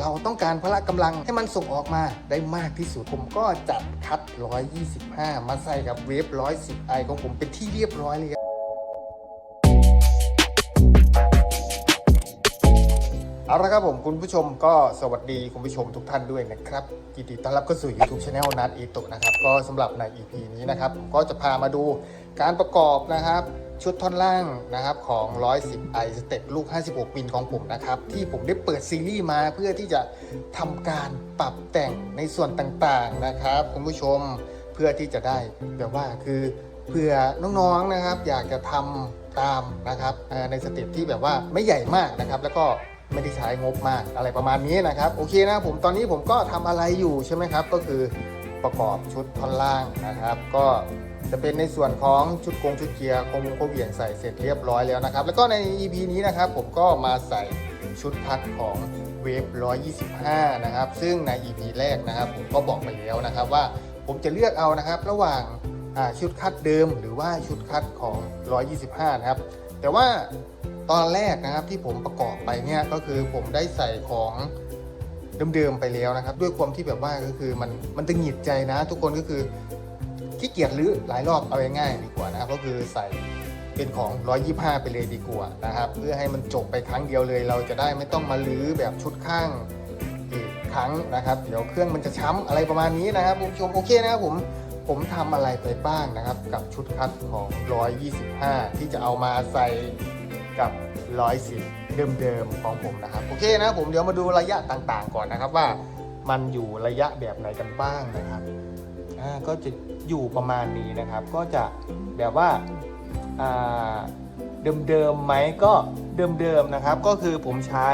เราต้องการพละกำลังให้มันส่งออกมาได้มากที่สุดผมก็จัดคัด 125 มาใส่กับเวฟ 110ไอของผมเป็นที่เรียบร้อยเลยครับเอาละครับผมคุณผู้ชมก็สวัสดีคุณผู้ชมทุกท่านด้วยนะครับยินดีต้อนรับเข้าสู่ YouTube Channel นัดอีตุนะครับ ก็สำหรับใน EP นี้นะครับ ก็จะพามาดูการประกอบนะครับ ชุดท่อนล่างนะครับของ 110 i สเต็ปลูก 56 มิลของผมนะครับ ที่ผมได้เปิดซีรีส์มาเพื่อที่จะทำการปรับแต่งในส่วนต่างๆนะครับคุณผู้ชมเพื่อที่จะได้แบบว่าคือเผื่อน้องๆนะครับ อยากจะทำตามนะครับในสเต็ปที่แบบว่าไม่ใหญ่มากนะครับ แล้วก็ไม่ได้ใช้งบมากอะไรประมาณนี้นะครับโอเคนะผมตอนนี้ผมก็ทำอะไรอยู่ใช่ไหมครับ ก็คือประกอบชุดท่อนล่างนะครับ ก็ จะเป็นในส่วนของชุดกงชุดเกียร์คงโคเหวี่ยงใส่เสร็จเรียบร้อยแล้วนะครับ แล้วก็ใน EP นี้นะครับผมก็มาใส่ชุดคัดของเวฟ125 นะครับ ซึ่งใน EP แรกนะครับ ผมก็บอกไปแล้วนะครับว่าผมจะเลือกเอานะครับ ระหว่างชุดคัดเดิมหรือว่าชุดคัดของ 125 นะครับ แต่ว่าตอนแรกนะครับที่ผมประกอบไปเนี่ยก็คือผมได้ใส่ของเดิมๆไปแล้วนะครับ ด้วยความที่แบบว่าก็คือมันมันตึงหงิดใจนะ ทุกคนก็คือ ขี้เกียจรื้อหลายรอบเอาง่ายๆดีกว่านะครับก็คือใส่เป็นของ 125 ไปเลยดีกว่านะครับ เพื่อให้มันจบไปครั้งเดียวเลย เราจะได้ไม่ต้องมาลื้อแบบชุดข้างอีกครั้งนะครับ เดี๋ยวเครื่องมันจะช้ำอะไรประมาณนี้นะครับคุณผู้ชมโอเคนะครับผมผมทำอะไรไปบ้างนะครับ กับชุดคัดของ 125 ที่จะเอามาใส่กับ 110 เดิมๆของผมนะครับ โอเคนะผมเดี๋ยวมาดูระยะต่างๆ ก่อนนะครับว่ามันอยู่ระยะแบบไหนกันบ้างนะครับอ่าก็จะ อยู่ประมาณนี้นะครับ ก็จะแบบว่าาเดิมๆไหมก็เดิมๆนะครับ ก็คือผมใช้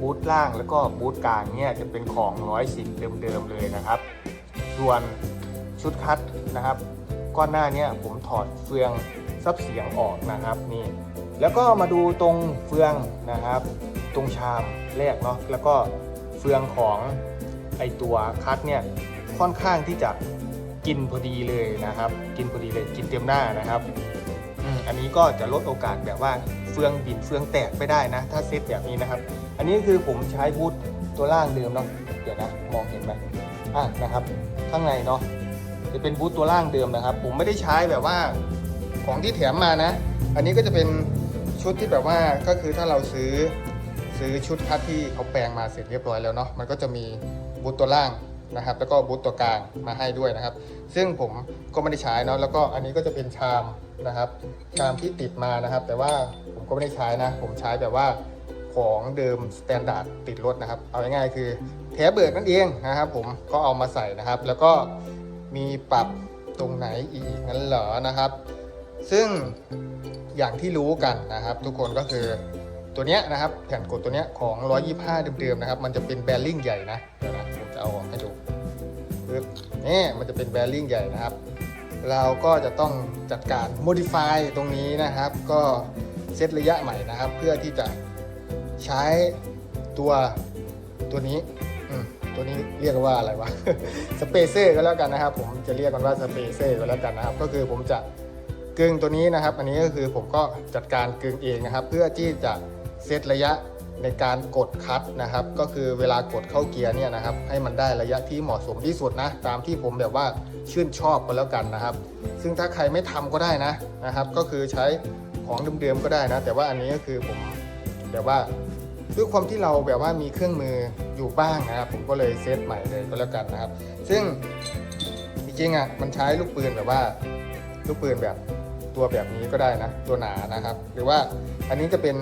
บูทล่างแล้วก็บูทกลางเนี่ยจะเป็นของ 110 เดิมๆเลยนะครับ ส่วนชุดคัดนะครับก้อนหน้าเนี้ผมถอดเฟืองซับเสียงออกนะครับนี่แล้วก็มาดูตรงเฟืองนะครับ ตรงชามแรกเนาะแล้วก็เฟืองของไอตัวคัดเนี่ยค่อนข้างที่จะ กินพอดีเลยนะครับ กินพอดีเลยกินเต็มหน้านะครับอันนี้ก็จะลดโอกาสแบบว่าเฟืองบินเฟืองแตกไม่ได้นะ ถ้าเซตแบบนี้นะครับ อันนี้คือผมใช้บูทตัวล่างเดิมเนาะเดี๋ยวนะมองเห็นไหมอะนะครับ ข้างในเนาะจะเป็นบูทตัวล่างเดิมนะครับ ผมไม่ได้ใช้แบบว่าของที่แถมมานะ อันนี้ก็จะเป็นชุดที่แบบว่าก็คือถ้าเราซื้อซื้อชุดคัดที่เขาแปลงมาเสร็จเรียบร้อยแล้วเนาะมันก็จะมีบูทตัวล่าง นะครับแล้วก็บูทตัวกลางมาให้ด้วยนะครับ ซึ่งผมก็ไม่ได้ใช้เนาะแล้วก็อันนี้ก็จะเป็นชามนะครับชามที่ติดมานะครับ แต่ว่าผมก็ไม่ได้ใช้นะ ผมใช้แบบว่าของเดิมสแตนดาร์ดติดรถนะครับ เอาง่ายๆคือแถเบิกนั่นเองนะครับ ผมก็เอามาใส่นะครับ แล้วก็มีปรับตรงไหนอีกงั้นเหรอนะครับ ซึ่งอย่างที่รู้กันนะครับ ทุกคนก็คือตัวเนี้ยนะครับแผ่นกดตัวเนี้ยของ 125 เดิมๆนะครับ มันจะเป็นแบริ่งใหญ่นะเดี๋ยวนะ จะเอาออกให้ดูนี่มันจะเป็นแบริ่งใหญ่นะครับ เราก็จะต้องจัดการ modify ตรงนี้นะครับ ก็เซตระยะใหม่นะครับ เพื่อที่จะใช้ตัวตัวนี้ตัวนี้เรียกว่าอะไรวะสเปเซอร์ก็แล้วกันนะครับ ผมจะเรียกกันว่าสเปเซอร์ก็แล้วกันนะครับ ก็คือผมจะกึ่งตัวนี้นะครับ อันนี้ก็คือผมก็จัดการกึ่งเองนะครับ เพื่อที่จะเซตระยะ ในการกดคัดนะครับ ก็คือเวลากดเข้าเกียร์เนี่ยนะครับ ให้มันได้ระยะที่เหมาะสมที่สุดนะ ตามที่ผมแบบว่าชื่นชอบก็แล้วกันนะครับ ซึ่งถ้าใครไม่ทำก็ได้นะนะครับ ก็คือใช้ของเดิมๆก็ได้นะ แต่ว่าอันนี้ก็คือผมแบบว่าด้วยความที่เราแบบว่ามีเครื่องมืออยู่บ้างนะครับ ผมก็เลยเซตใหม่เลยก็แล้วกันนะครับ ซึ่งจริงๆอะมันใช้ลูกปืนแบบว่าลูกปืนแบบ ตัวแบบนี้ก็ได้นะ ตัวหนานะครับ หรือว่าอันนี้จะเป็น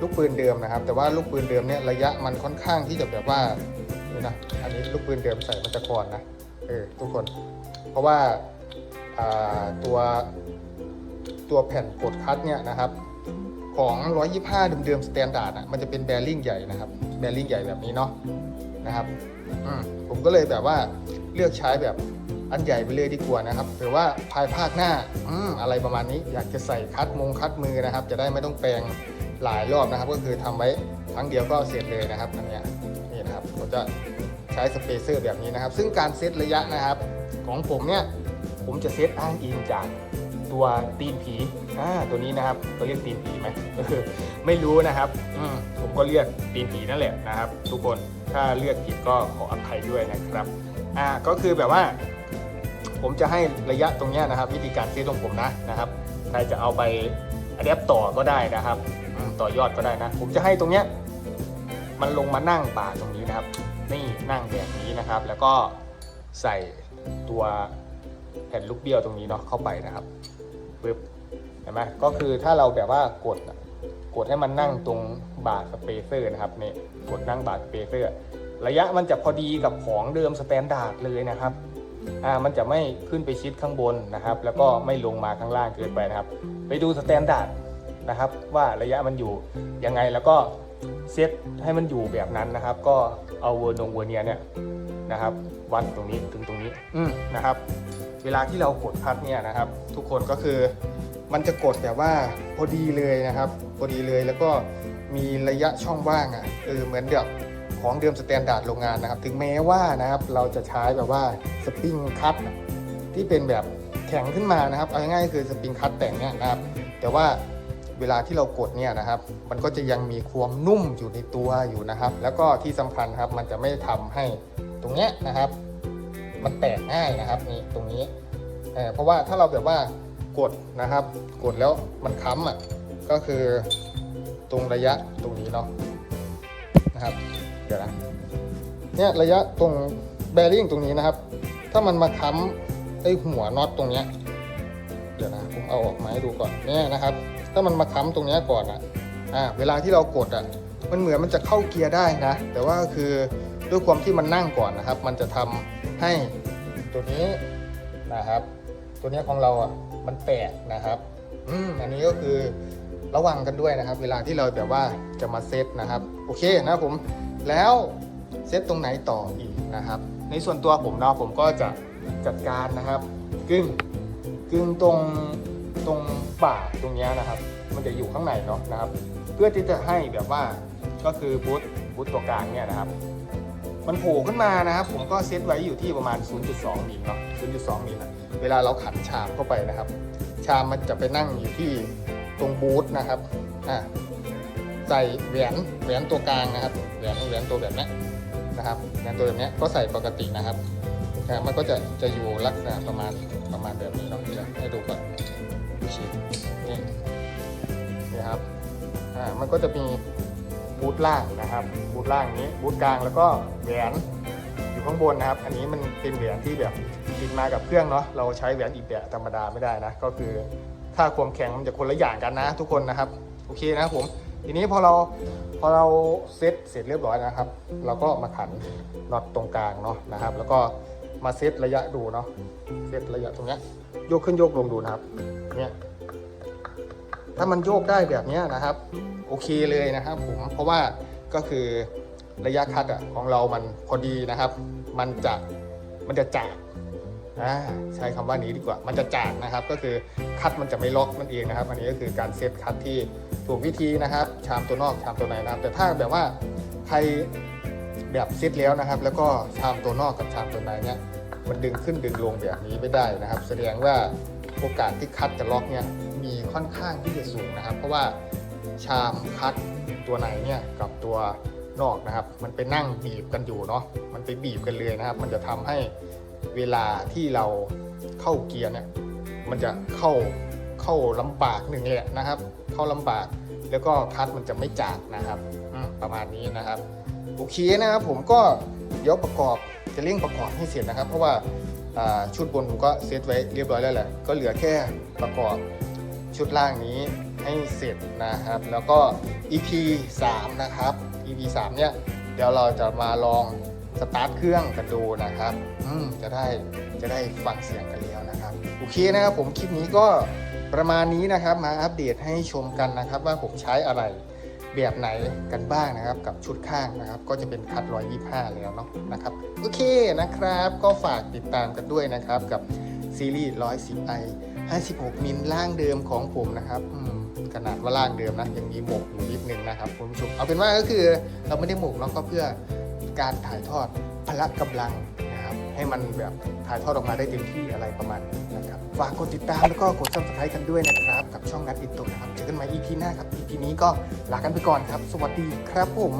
ลูกปืนเดิมนะครับ แต่ว่าลูกปืนเดิมเนี่ยระยะมันค่อนข้างที่จะแบบว่านี่นะอันนี้ลูกปืนเดิมใส่มันจะก่อนนะเออทุกคน เพราะว่าตัวตัวแผ่นกดคัดเนี่ยนะครับของ 125 เดิมๆสแตนดาร์ดอะมันจะเป็นแบริ่งใหญ่นะครับแบริ่งใหญ่แบบนี้เนาะนะครับมผมก็เลยแบบว่าเลือกใช้แบบ อันใหญ่ไปเลยดีกว่านะครับหรือว่าภายภาคหน้าอืมอะไรประมาณนี้อยากจะใส่คัดมงคัดมือนะครับ จะได้ไม่ต้องแปลงหลายรอบนะครับ ก็คือทำไว้ครั้งเดียวก็เสร็จเลยนะครับอันเนี้ยนี่นะครับผมจะใช้สเปเซอร์แบบนี้นะครับ ซึ่งการเซตระยะนะครับ ของผมเนี่ยผมจะเซตอ้างอิงจากตัวตีนผีอ่าตัวนี้นะครับเขาเรียกตีนผีไหมเออไม่รู้นะครับอืมผมก็เรียกตีนผีนั่นแหละนะครับ ทุกคนถ้าเลือกผิดก็ขออภัยด้วยนะครับอ่าก็คือแบบว่า ผมจะให้ระยะตรงนี้นะครับ วิธีการเซตของผมนะนะครับใครจะเอาไปอัดแอปต่อก็ได้นะครับ ต่อยอดก็ได้นะ ผมจะให้ตรงเนี้ยมันลงมานั่งบ่าตรงนี้นะครับ นี่นั่งแบบนี้นะครับ แล้วก็ใส่ตัวแผ่นลูกเบี้ยวตรงนี้เนาะเข้าไปนะครับปึ๊บเห็นไหมก็คือถ้าเราแบบว่ากดกดให้มันนั่งตรงบาร์สเปเซอร์นะครับนี่กดนั่งบาร์สเปเซอร์ ระยะมันจะพอดีกับของเดิมสแตนดาร์ดเลยนะครับ อ่ามันจะไม่ขึ้นไปชิดข้างบนนะครับ แล้วก็ไม่ลงมาข้างล่างเกินไปนะครับ ไปดูสแตนดาร์ดนะครับ ว่าระยะมันอยู่ยังไงแล้วก็เซตให้มันอยู่แบบนั้นนะครับ ก็เอาเวอร์นงเวอร์เนียเนี่ยนะครับ วัดตรงนี้ถึงตรงนี้อืมนะครับ เวลาที่เรากดพัดเนี่ยนะครับ ทุกคนก็คือมันจะกดแบบว่าพอดีเลยนะครับ พอดีเลยแล้วก็มีระยะช่องว่างอะเออเหมือนแบบ ของเดิมสแตนดาร์ดโรงงานนะครับ ถึงแม้ว่านะครับเราจะใช้แบบว่าสปริงคัตที่เป็นแบบแข็งขึ้นมานะครับเอาง่ายๆคือสปริงคัตแต่งเนี่ยนะครับ แต่ว่าเวลาที่เรากดเนี่ยนะครับ มันก็จะยังมีความนุ่มอยู่ในตัวอยู่นะครับ แล้วก็ที่สำคัญครับมันจะไม่ทำให้ตรงเนี้ยนะครับ มันแตกง่ายนะครับนี่ตรงนี้เเพราะว่าถ้าเราแบบว่ากดนะครับ กดแล้วมันค้ำอะก็คือตรงระยะตรงนี้เนาะนะครับ ดี๋ยวนะเนี่ยระยะตรงแบริ่งตรงนี้นะครับ ถ้ามันมาค้ำไอหัวน็อตตรงเนี้ยเดี๋ยวนะผมเอาออกมาให้ดูก่อนเนี่ยนะครับ ถ้ามันมาค้ำตรงเนี้ยก่อนอะอ่าเวลาที่เรากดอะมันเหมือนมันจะเข้าเกียร์ได้นะ แต่ว่าคือด้วยความที่มันนั่งก่อนนะครับ มันจะทำให้ตัวนี้นะครับ ตัวนี้ของเราอะมันแตกนะครับ อืมอันนี้ก็คือ ระวังกันด้วยนะครับ เวลาที่เราแบบว่าจะมาเซตนะครับโอเคนะครับผมแล้วเซตตรงไหนต่ออีกนะครับ ในส่วนตัวผมเนาะผมก็จะจัดการนะครับกึ่งกึ่งตรงตรงป่ากตรงเนี้ยนะครับ มันจะอยู่ข้างในเนาะนะครับ เพื่อที่จะให้แบบว่าก็คือบูทบูทตัวกลางเนี่ยนะครับ มันโผล่ขึ้นมานะครับ ผมก็เซตไว้อยู่ที่ประมาณ 0.2มิลเนาะ0.2มิลนะเวลาเราขันชามเข้าไปนะครับ ชามมันจะไปนั่งอยู่ที่ ตรงบูธนะครับอ่าใส่แหวนแหวนตัวกลางนะครับแหวนแหวนตัวแบบนี้นะครับแหวนตัวแบบนี้ก็ใส่ปกตินะครับอ่ามันก็จะจะอยู่ลักษณะประมาณประมาณแบบนี้เนาะเดี๋ยวให้ดูก่อนชี้นี่นี่ครับอ่ามันก็จะมีบูธล่างนะครับบูธล่างนี้บูธกลางแล้วก็แหวนอยู่ข้างบนนะครับ อันนี้มันเป็นแหวนที่แบบติดมากับเครื่องเนาะเราใช้แหวนอีกแบบธรรมดาไม่ได้นะ ก็คือ ถ้าความแข็งมันจะคนละอย่างกันนะ ทุกคนนะครับ โอเคนะครับผม ทีนี้พอเราพอเราเซตเสร็จเรียบร้อยนะครับ เราก็มาขันน็อตตรงกลางเนาะนะครับ แล้วก็มาเซตระยะดูเนาะเซตระยะตรงเนี้ยโยกขึ้นโยกลงดูนะครับเนี่ยถ้ามันโยกได้แบบเนี้ยนะครับ โอเคเลยนะครับผมเพราะว่าก็คือระยะคัดอะของเรามันพอดีนะครับ มันจะมันจะจาก อ่าใช้คำว่านี้ดีกว่า มันจะจากนะครับ ก็คือคัดมันจะไม่ล็อกมันเองนะครับ อันนี้ก็คือการเซตคัดที่ถูกวิธีนะครับ ชามตัวนอกชามตัวในนะครับ แต่ถ้าแบบว่าใครแบบเซตแล้วนะครับ แล้วก็ชามตัวนอกกับชามตัวในเนี่ยมันดึงขึ้นดึงลงแบบนี้ไม่ได้นะครับ แสดงว่าโอกาสที่คัดจะล็อกเนี่ยมีค่อนข้างที่จะสูงนะครับ เพราะว่าชามคัดตัวไหนเนี่ยกับตัวนอกนะครับ มันไปนั่งบีบกันอยู่เนาะมันไปบีบกันเลยนะครับ มันจะทำให้ เวลาที่เราเข้าเกียร์เนี่ยมันจะเข้าเข้าลำบากหนึ่งเลยนะครับ เข้าลำบากแล้วก็คัดมันจะไม่จากนะครับประมาณนี้นะครับโอเคนะครับผมก็เดี๋ยวประกอบจะเร่งประกอบให้เสร็จนะครับ เพราะว่าอ่าชุดบนผมก็เซตไว้เรียบร้อยแล้วแหละก็เหลือแค่ประกอบชุดล่างนี้ให้เสร็จนะครับ แล้วก็ EP 3 นะครับ EP 3 เนี่ยเดี๋ยวเราจะมาลอง สตาร์ทเครื่องกันดูนะครับอืมจะได้จะได้ฟังเสียงกันแล้วนะครับโอเคนะครับผมคลิปนี้ก็ประมาณนี้นะครับมาอัปเดตให้ชมกันนะครับ ว่าผมใช้อะไรแบบไหนกันบ้างนะครับ กับชุดข้างนะครับ ก็จะเป็นคัด125 แล้วเนาะนะครับโอเคนะครับ ก็ฝากติดตามกันด้วยนะครับ กับซีรีส์ 110i 56 มิลล่างเดิมของผมนะครับอืมขนาดว่าล่างเดิมนะยังมีหมกอยู่นิดนึงนะครับคุณผู้ชมเอาเป็นว่าก็คือเราไม่ได้หมกเนาะก็เพื่อ การถ่ายทอดพละกำลังนะครับให้มันแบบถ่ายทอดออกมาได้เต็มที่อะไรประมาณนี้นะครับฝากกดติดตามแล้วก็กด subscribe กันด้วยนะครับ กับช่องนัดอินโตนะครับเจอกันใหม่ EP หน้าครับ EP นี้ก็ลากันไปก่อนครับ สวัสดีครับผม